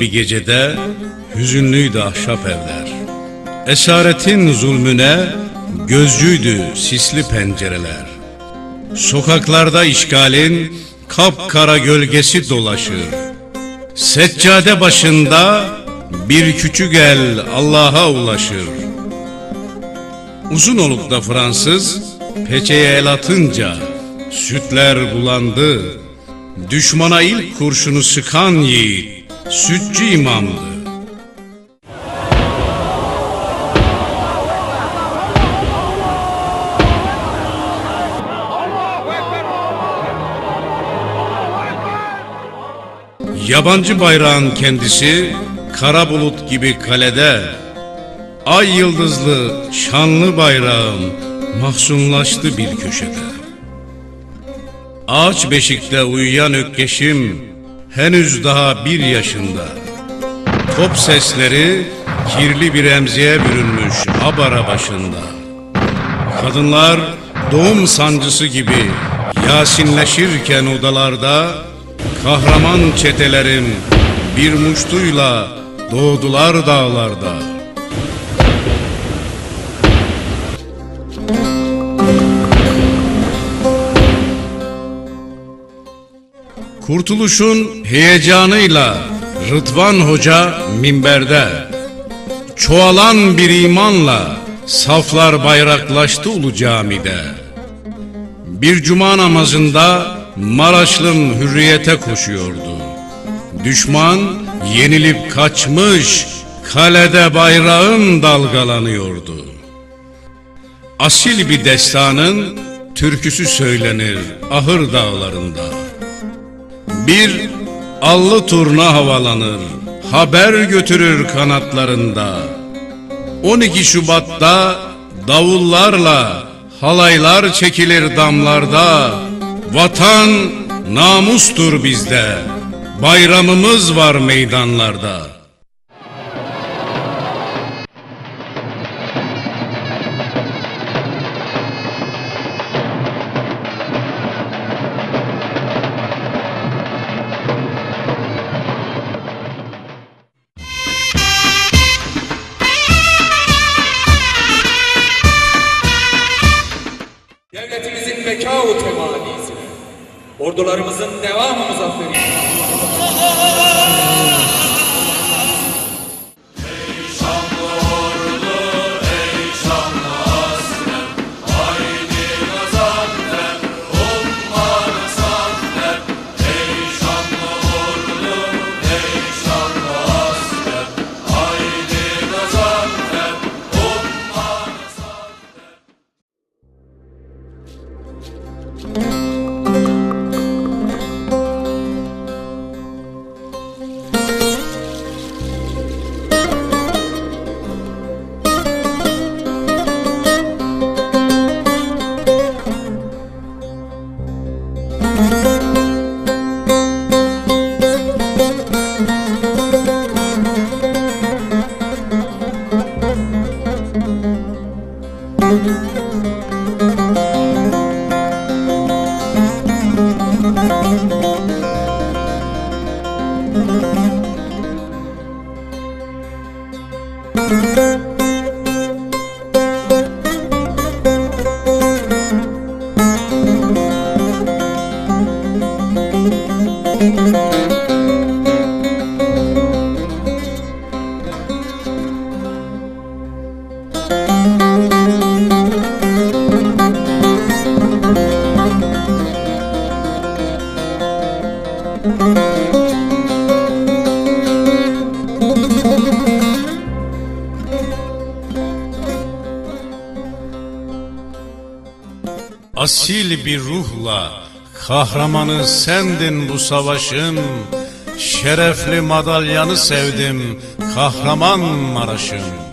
Bir gecede hüzünlüydü ahşap evler. Esaretin zulmüne gözcüydü sisli pencereler. Sokaklarda işgalin kapkara gölgesi dolaşır. Seccade başında bir küçük el Allah'a ulaşır. Uzun olukta Fransız peçeye el atınca sütler bulandı. Düşmana ilk kurşunu sıkan yiğit sütçü imamdı. Yabancı bayrağın kendisi kara bulut gibi kalede Ay yıldızlı şanlı bayrağım mahzunlaştı bir köşede Ağaç beşikte uyuyan ökkeşim henüz daha bir yaşında Top sesleri kirli bir emziğe bürünmüş abara başında Kadınlar doğum sancısı gibi yasinleşirken odalarda Kahraman çetelerim bir muştuyla doğdular dağlarda. Kurtuluşun heyecanıyla Rıdvan Hoca minberde Çoğalan bir imanla saflar bayraklaştı ulu camide. Bir cuma namazında Maraşlım hürriyete koşuyordu. Düşman yenilip kaçmış, kalede bayrağın dalgalanıyordu. Asil bir destanın türküsü söylenir ahır dağlarında. Bir allı turna havalanır, haber götürür kanatlarında. 12 Şubat'ta davullarla halaylar çekilir damlarda. Vatan namustur bizde, bayramımız var meydanlarda. Beka-u temadisine, ordularımızın devamı muzafferi. Asil bir ruhla kahramanı sendin bu savaşın Şerefli madalyanı sevdim kahraman Maraş'ım